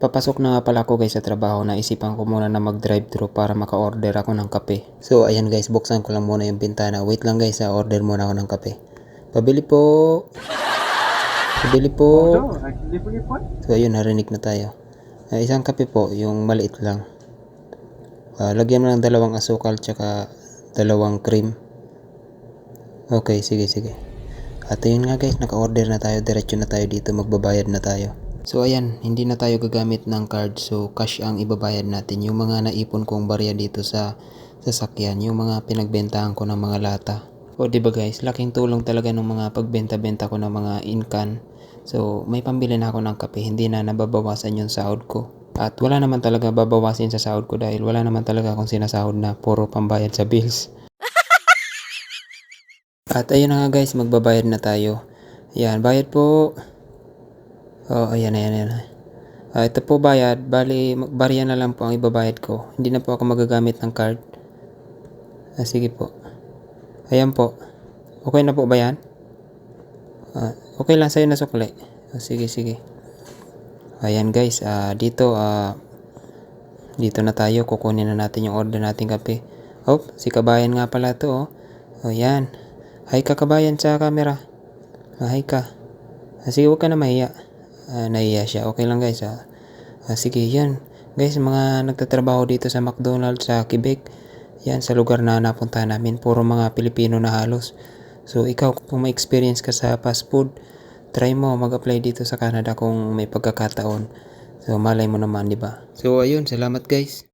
Papasok na nga pala ako guys sa trabaho na isipan ko muna na mag-drive thru para maka-order ako ng kape. So ayan guys, buksan ko lang muna yung bintana. Wait lang guys, order muna ako ng kape. Pabili po. Pabili po. So ayun, narinig na tayo. Ah, isang kape po, yung maliit lang. Ah, lagyan mo ng dalawang asukal tsaka dalawang cream. Okay, sige sige. At yun nga guys, naka-order na tayo. Diretso na tayo dito, magbabayad na tayo. So ayan, hindi na tayo gagamit ng card. So cash ang ibabayad natin. Yung mga naipon kong barya dito sa sasakyan. Yung mga pinagbentahan ko ng mga lata. O di ba guys, laking tulong talaga ng mga pagbenta-benta ko ng mga incan. So may pambili na ako ng kape. Hindi na nababawasan yung sahod ko. At wala naman talaga babawasin sa sahod ko dahil wala naman talaga akong sinasahod na puro pambayad sa bills. At ayun na nga guys, magbabayad na tayo. Yan, bayad po. Oh, ayan, ayan, ayan. Ah, ito po bayad. Bali, barya na lang po ang ibabayad ko. Hindi na po ako magagamit ng card. Ah, sige po. Ayan po. Okay na po ba yan? Ah, okay lang sa'yo na sukli. Ah, sige, sige. Ayan guys, ah, dito, ah, dito na tayo. Kukunin na natin yung order nating kape. Oh, si kabayan nga pala to, oh. Oh, yan. Hi ka kabayan sa camera. Ah, hi ka. Ah, sige, huwag ka na mahiya. Ah, nahiya siya. Okay lang guys, ah. Ah, sige, yan. Guys, mga nagtatrabaho dito sa McDonald's sa Quebec. Yan, sa lugar na napunta namin. Puro mga Pilipino na halos. So, ikaw, kung may experience ka sa fast food, try mo mag-apply dito sa Canada kung may pagkakataon. So, malay mo naman, di ba? So, ayun. Salamat guys.